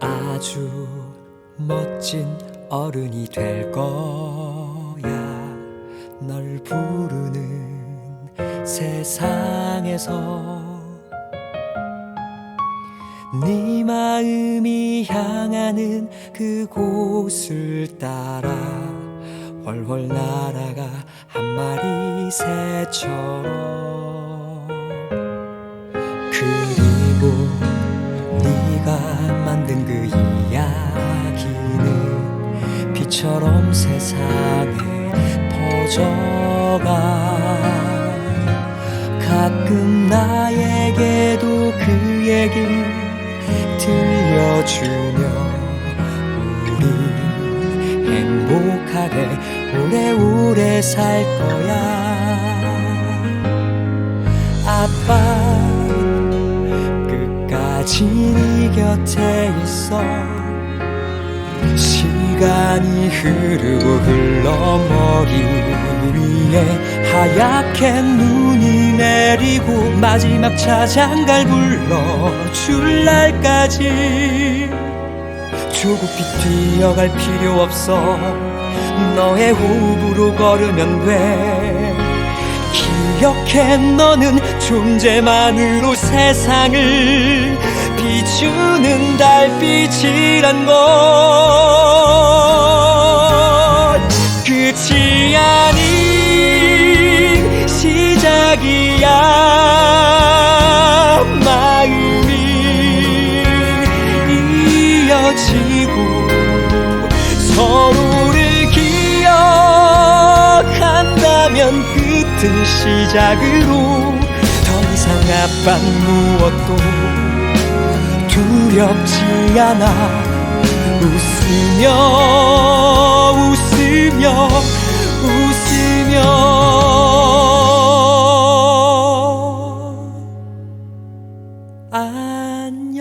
아주 멋진 어른이 될 거야. 널 부르는 세상에서 네 마음이 향하는 그곳을 따라 훨훨 날아가 한 마리 새처럼 빛처럼 세상에 퍼져가. 가끔 나에게도 그 얘기 들려주며 우리 행복하게 오래오래 살 거야. 아빠 끝까지 네 곁에 있어 시간이 흐르고 흘러 머리 위에 하얗게 눈이 내리고 마지막 차장갈 불러줄 날까지. 조급히 뛰어갈 필요 없어. 너의 호흡으로 걸으면 돼. 기억해 너는 존재만으로 세상을 비추는 달빛이란 것 헤어지고 서로를 기억한다면 그 끝은 시작으로 더 이상 아빤 무엇도 두렵지 않아. 웃으며 웃으며 웃으며. 안녕.